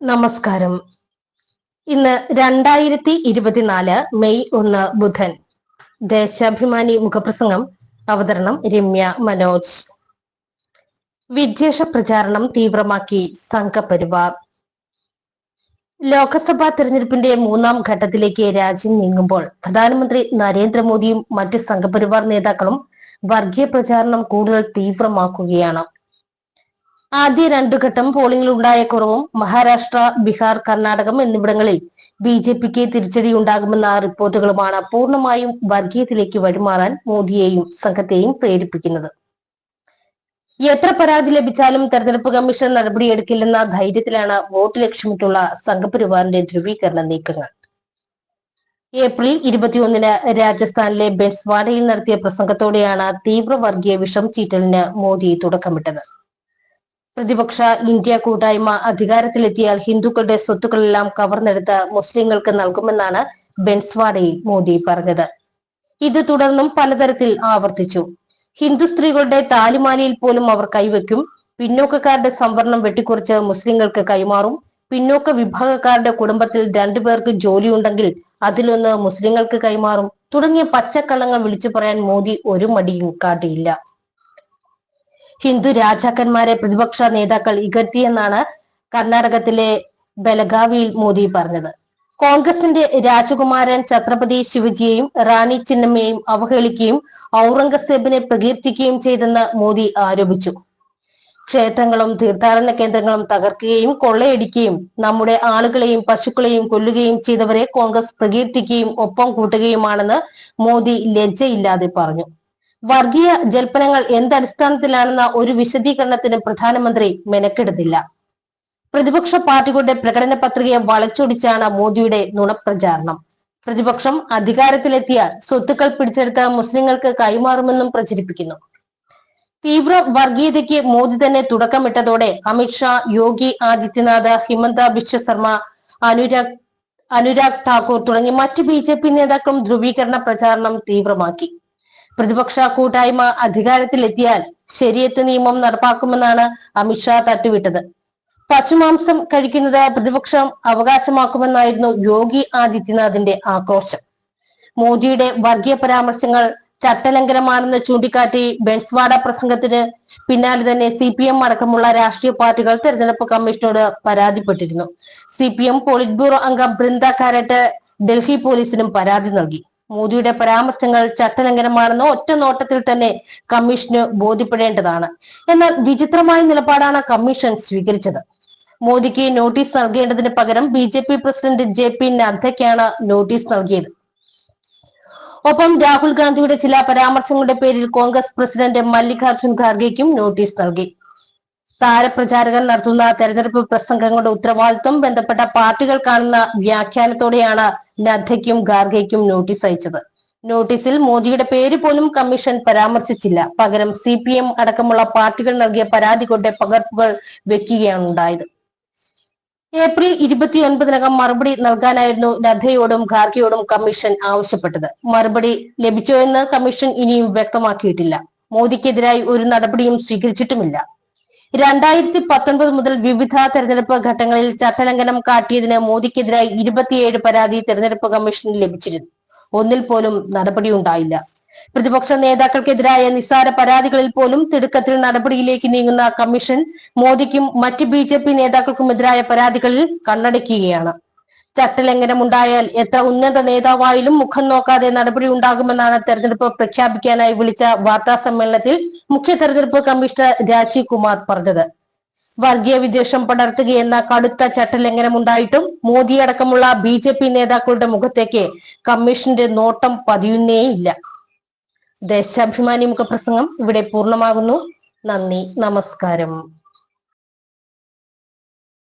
നമസ്കാരം. ഇന്ന് രണ്ടായിരത്തി ഇരുപത്തിനാല് മെയ് ഒന്ന് ബുധൻ. ദേശാഭിമാനി മുഖപ്രസംഗം അവതരണം രമ്യ മനോജ്. വിദ്വേഷ പ്രചാരണം തീവ്രമാക്കി സംഘപരിവാർ. ലോക്സഭാ തെരഞ്ഞെടുപ്പിന്റെ മൂന്നാം ഘട്ടത്തിലേക്ക് രാജ്യം നീങ്ങുമ്പോൾ പ്രധാനമന്ത്രി നരേന്ദ്രമോദിയും മറ്റ് സംഘപരിവാർ നേതാക്കളും വർഗീയ പ്രചാരണം കൂടുതൽ തീവ്രമാക്കുകയാണ്. ആദ്യ രണ്ടു ഘട്ടം പോളിംഗിൽ ഉണ്ടായ കുറവും മഹാരാഷ്ട്ര ബീഹാർ കർണാടകം എന്നിവിടങ്ങളിൽ ബി ജെ പിക്ക് തിരിച്ചടി ഉണ്ടാകുമെന്ന റിപ്പോർട്ടുകളുമാണ് പൂർണമായും വർഗീയത്തിലേക്ക് വഴിമാറാൻ മോദിയെയും സംഘത്തെയും പ്രേരിപ്പിക്കുന്നത്. എത്ര പരാതി ലഭിച്ചാലും തെരഞ്ഞെടുപ്പ് കമ്മീഷൻ നടപടിയെടുക്കില്ലെന്ന ധൈര്യത്തിലാണ് വോട്ട് ലക്ഷ്യമിട്ടുള്ള സംഘപരിവാറിന്റെ ധ്രുവീകരണ നീക്കങ്ങൾ. ഏപ്രിൽ ഇരുപത്തിയൊന്നിന് രാജസ്ഥാനിലെ ബെസ്വാഡയിൽ നടത്തിയ പ്രസംഗത്തോടെയാണ് തീവ്ര വർഗീയ വിഷം ചീറ്റലിന് മോദി തുടക്കമിട്ടത്. പ്രതിപക്ഷ ഇന്ത്യ കൂട്ടായ്മ അധികാരത്തിലെത്തിയാൽ ഹിന്ദുക്കളുടെ സ്വത്തുക്കളെല്ലാം കവർന്നെടുത്ത് മുസ്ലിങ്ങൾക്ക് നൽകുമെന്നാണ് ബെൻസ്വാഡയിൽ മോദി പറഞ്ഞത്. ഇത് തുടർന്നും പലതരത്തിൽ ആവർത്തിച്ചു. ഹിന്ദു സ്ത്രീകളുടെ താലിമാലയിൽ പോലും അവർ കൈവയ്ക്കും പിന്നോക്കക്കാരുടെ സംവരണം വെട്ടിക്കുറച്ച് മുസ്ലിങ്ങൾക്ക് കൈമാറും പിന്നോക്ക വിഭാഗക്കാരുടെ കുടുംബത്തിൽ രണ്ടുപേർക്ക് ജോലിയുണ്ടെങ്കിൽ അതിലൊന്ന് മുസ്ലിങ്ങൾക്ക് കൈമാറും തുടങ്ങിയ പച്ചക്കള്ളങ്ങൾ വിളിച്ചു പറയാൻ മോദി ഒരു മടിയും കാട്ടിയില്ല. ഹിന്ദു രാജാക്കന്മാരെ പ്രതിപക്ഷ നേതാക്കൾ ഇകഴ്ത്തിയെന്നാണ് കർണാടകത്തിലെ ബലഗാവിയിൽ മോദി പറഞ്ഞത്. കോൺഗ്രസിന്റെ രാജകുമാരൻ ഛത്രപതി ശിവജിയെയും റാണി ചിന്നമ്മയെയും അവഹേളിക്കുകയും ഔറംഗസേബിനെ പ്രകീർത്തിക്കുകയും ചെയ്തെന്ന് മോദി ആരോപിച്ചു. ക്ഷേത്രങ്ങളും തീർത്ഥാടന കേന്ദ്രങ്ങളും തകർക്കുകയും കൊള്ളയടിക്കുകയും നമ്മുടെ ആളുകളെയും പശുക്കളെയും കൊല്ലുകയും ചെയ്തവരെ കോൺഗ്രസ് പ്രകീർത്തിക്കുകയും ഒപ്പം കൂട്ടുകയുമാണെന്ന് മോദി ലജ്ജയില്ലാതെ പറഞ്ഞു. വർഗീയ ജൽപ്പനങ്ങൾ എന്തടിസ്ഥാനത്തിലാണെന്ന ഒരു വിശദീകരണത്തിനും പ്രധാനമന്ത്രി മെനക്കെടുത്തില്ല പ്രതിപക്ഷ പാർട്ടികളുടെ പ്രകടന പത്രികയെ വളച്ചൊടിച്ചാണ് മോദിയുടെ നുണപ്രചാരണം. പ്രതിപക്ഷം അധികാരത്തിലെത്തിയാൽ സ്വത്തുക്കൾ പിടിച്ചെടുത്ത മുസ്ലിങ്ങൾക്ക് കൈമാറുമെന്നും പ്രചരിപ്പിക്കുന്നു. തീവ്ര വർഗീയതയ്ക്ക് മോദി തന്നെ തുടക്കമിട്ടതോടെ അമിത്ഷാ യോഗി ആദിത്യനാഥ് ഹിമന്ത ബിശ്വ ശർമ്മ അനുരാഗ് അനുരാഗ് ഠാക്കൂർ തുടങ്ങി മറ്റ് ബി ജെ പി നേതാക്കളും ധ്രുവീകരണ പ്രചാരണം തീവ്രമാക്കി. പ്രതിപക്ഷ കൂട്ടായ്മ അധികാരത്തിലെത്തിയാൽ ശരിയത്ത് നിയമം നടപ്പാക്കുമെന്നാണ് അമിത്ഷാ തട്ടുവിട്ടത്. പശുമാംസം കഴിക്കുന്നത് പ്രതിപക്ഷം അവകാശമാക്കുമെന്നായിരുന്നു യോഗി ആദിത്യനാഥിന്റെ ആക്രോശം. മോദിയുടെ വർഗീയ പരാമർശങ്ങൾ ചട്ടലംഘനമാണെന്ന് ചൂണ്ടിക്കാട്ടി ബെൻസ്വാഡ പ്രസംഗത്തിന് പിന്നാലെ തന്നെ സി പി എം അടക്കമുള്ള രാഷ്ട്രീയ പാർട്ടികൾ തെരഞ്ഞെടുപ്പ് കമ്മീഷനോട് പരാതിപ്പെട്ടിരുന്നു. C P M polit bureau അംഗം ബൃന്ദ കാരട്ട് ഡൽഹി പോലീസിനും പരാതി നൽകി. മോദിയുടെ പരാമർശങ്ങൾ ചട്ടലംഘനമാണെന്ന് ഒറ്റ നോട്ടത്തിൽ തന്നെ കമ്മീഷന് ബോധ്യപ്പെടേണ്ടതാണ്. എന്നാൽ വിചിത്രമായ നിലപാടാണ് കമ്മീഷൻ സ്വീകരിച്ചത്. മോദിക്ക് നോട്ടീസ് നൽകേണ്ടതിന് പകരം B J P president J P നദ്ദയ്ക്കാണ് notice നൽകിയത്. ഒപ്പം രാഹുൽ ഗാന്ധിയുടെ ചില പരാമർശങ്ങളുടെ പേരിൽ കോൺഗ്രസ് പ്രസിഡന്റ് മല്ലികാർജുൻ ഖാർഗെക്കും നോട്ടീസ് നൽകി. താരപ്രചാരകർ നടത്തുന്ന തെരഞ്ഞെടുപ്പ് പ്രസംഗങ്ങളുടെ ഉത്തരവാദിത്വം ബന്ധപ്പെട്ട പാർട്ടികൾ കാണുന്ന വ്യാഖ്യാനത്തോടെയാണ് നദ്ദയ്ക്കും ഗാർഗയ്ക്കും നോട്ടീസ് അയച്ചത്. നോട്ടീസിൽ മോദിയുടെ പേര് പോലും കമ്മീഷൻ പരാമർശിച്ചില്ല. പകരം സി പി എം അടക്കമുള്ള പാർട്ടികൾ നൽകിയ പരാതികളുടെ പകർപ്പുകൾ വെക്കുകയാണ് ഉണ്ടായത് ഏപ്രിൽ ഇരുപത്തിയൊൻപതിനകം മറുപടി നൽകാനായിരുന്നു നദ്ദയോടും ഖാർഗെയോടും കമ്മീഷൻ ആവശ്യപ്പെട്ടത്. മറുപടി ലഭിച്ചോ എന്ന് കമ്മീഷൻ ഇനിയും വ്യക്തമാക്കിയിട്ടില്ല. മോദിക്കെതിരായി ഒരു നടപടിയും സ്വീകരിച്ചിട്ടുമില്ല. രണ്ടായിരത്തി പത്തൊൻപത് മുതൽ വിവിധ തെരഞ്ഞെടുപ്പ് ഘട്ടങ്ങളിൽ ചട്ടലംഘനം കാട്ടിയതിന് മോദിക്കെതിരായി ഇരുപത്തിയേഴ് പരാതി തെരഞ്ഞെടുപ്പ് കമ്മീഷന് ലഭിച്ചിരുന്നു. ഒന്നിൽ പോലും നടപടി ഉണ്ടായില്ല. പ്രതിപക്ഷ നേതാക്കൾക്കെതിരായ നിസ്സാര പരാതികളിൽ പോലും തിടുക്കത്തിൽ നടപടിയിലേക്ക് നീങ്ങുന്ന കമ്മീഷൻ മോദിക്കും മറ്റ് ബി ജെ പി നേതാക്കൾക്കുമെതിരായ പരാതികളിൽ കണ്ണടയ്ക്കുകയാണ്. ചട്ടലംഘനമുണ്ടായാൽ എത്ര ഉന്നത നേതാവായാലും മുഖം നോക്കാതെ നടപടി ഉണ്ടാകുമെന്നാണ് തെരഞ്ഞെടുപ്പ് പ്രഖ്യാപിക്കാനായി വിളിച്ച വാർത്താ സമ്മേളനത്തിൽ മുഖ്യ തെരഞ്ഞെടുപ്പ് കമ്മീഷണർ രാജീവ് കുമാർ പറഞ്ഞത്. വർഗീയ വിദ്വേഷം പടർത്തുകയെന്ന കടുത്ത ചട്ടലംഘനമുണ്ടായിട്ടും മോദി അടക്കമുള്ള ബി ജെ പി നേതാക്കളുടെ മുഖത്തേക്ക് കമ്മീഷന്റെ നോട്ടം പതിയുന്നേയില്ല. ദേശാഭിമാനി മുഖപ്രസംഗം ഇവിടെ പൂർണമാകുന്നു. നന്ദി നമസ്കാരം.